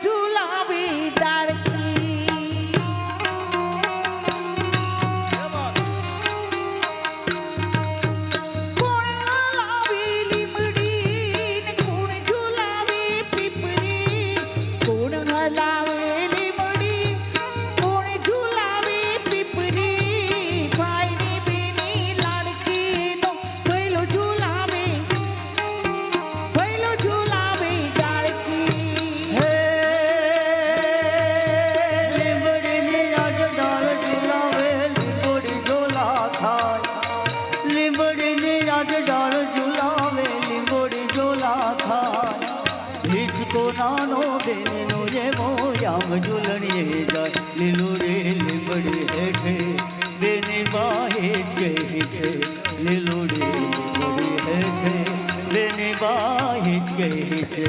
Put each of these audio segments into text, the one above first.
Jula. નાનો બેનો જે મોયામ ઝૂલણીએ જાય લીલું રે લીમડી હેઠે. બેને બાહે જ કહે છે લીલું રે લીમડી હેઠે. બેને બાહે જ કહે છે.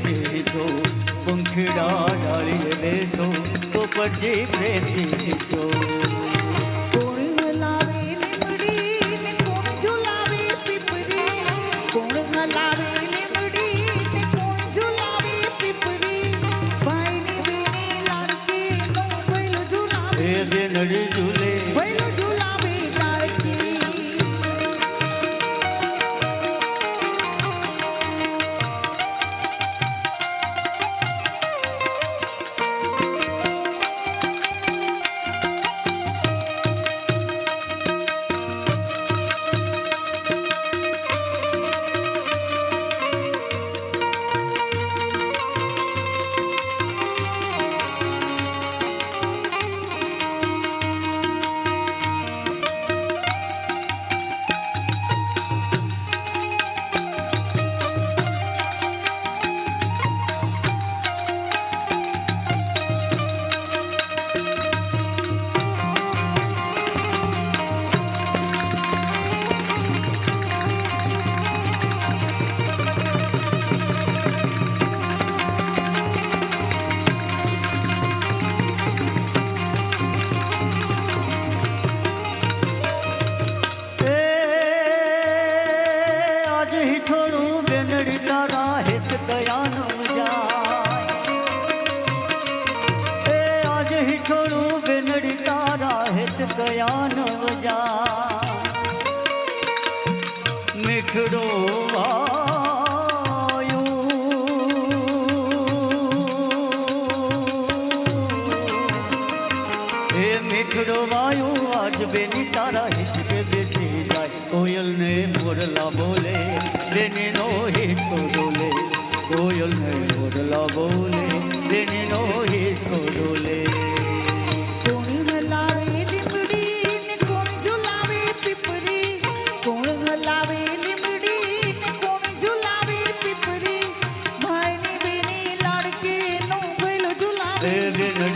ઢળી દેશો તો પછી પ્રેમથી છો નડી જુલા નહીં છોડું બેનડી તારા હેત દયાનું જાય. એ આજે હિ છોડું બેનડી તારા હેત દયાનું જાય. મીઠડો મીઠડો વાયુ આજ બેની તારા હિત કોયલને મોરલા બોલે તેને નો હિસ્સો ડોલે. કોયલને મોરલા બોલે તેને નો હિસ્સો ડોલે. Living